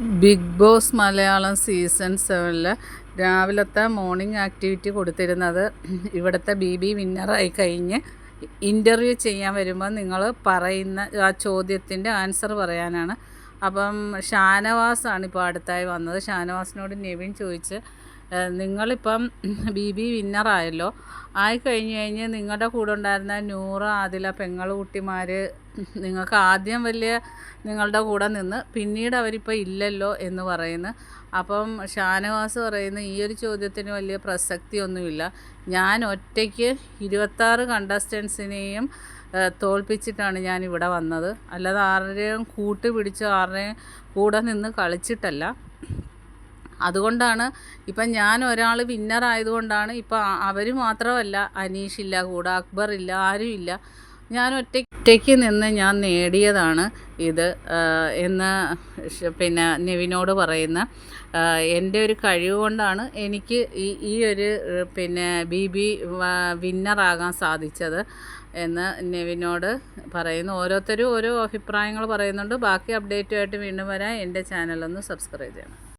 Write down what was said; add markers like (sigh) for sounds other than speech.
Big boss Malayalam season സെവനിൽ രാവിലത്തെ morning activity കൊടുത്തിരുന്നത് ഇവിടുത്തെ ബി ബി വിന്നറായി കഴിഞ്ഞ് ഇന്റർവ്യൂ ചെയ്യാൻ വരുമ്പോൾ നിങ്ങൾ പറയുന്ന ആ ചോദ്യത്തിന്റെ ആൻസർ പറയാനാണ്. അപ്പം ഷാനവാസാണ് ഇപ്പോൾ അടുത്തായി വന്നത്. ഷാനവാസിനോട് നെവിൻ ചോദിച്ച് "ഏഹ് നിങ്ങളിപ്പം (clears throat) ബി ബി വിന്നറായല്ലോ. ആയി കഴിഞ്ഞ് കഴിഞ്ഞ് നിങ്ങളുടെ കൂടെ ഉണ്ടായിരുന്ന നൂറ് ആദില പെങ്ങൾ കുട്ടിമാർ (clears throat) നിങ്ങൾക്ക് ആദ്യം വലിയ നിങ്ങളുടെ കൂടെ നിന്ന് പിന്നീട് അവരിപ്പോൾ ഇല്ലല്ലോ എന്ന് പറയുന്നു. അപ്പം ഷാനവാസ് പറയുന്നു ഈ ഒരു ചോദ്യത്തിന് വലിയ പ്രസക്തിയൊന്നുമില്ല. ഞാൻ ഒറ്റയ്ക്ക് ഇരുപത്താറ് കണ്ടസ്റ്റൻസിനെയും തോൽപ്പിച്ചിട്ടാണ് ഞാൻ ഇവിടെ വന്നത്. അല്ലാതെ ആരുടെയും കൂട്ട് പിടിച്ച് ആരുടെയും കൂടെ നിന്ന് കളിച്ചിട്ടല്ല. അതുകൊണ്ടാണ് ഇപ്പം ഞാൻ ഒരാൾ വിന്നർ ആയതുകൊണ്ടാണ് ഇപ്പം അവർ മാത്രമല്ല അനീഷില്ല കൂടെ അക്ബർ ഇല്ല ആരും ഇല്ല. ഞാൻ ഒറ്റയ്ക്ക് ഒറ്റയ്ക്ക് നിന്ന് ഞാൻ നേടിയതാണ് ഇത് എന്ന് പിന്നെ നെവിനോട് പറയുന്ന എന്റെ ഒരു കഴിവ് കൊണ്ടാണ് എനിക്ക് ഈ ഈ ഒരു പിന്നെ ബി ബി വിന്നറാകാൻ സാധിച്ചത് എന്ന് നെവിനോട് പറയുന്നു. ഓരോരുത്തരും ഓരോ അഭിപ്രായങ്ങൾ പറയുന്നുണ്ട്. ബാക്കി അപ്ഡേറ്റുമായിട്ട് വീണ്ടും വരാൻ എന്റെ ചാനലൊന്ന് സബ്സ്ക്രൈബ് ചെയ്യണം.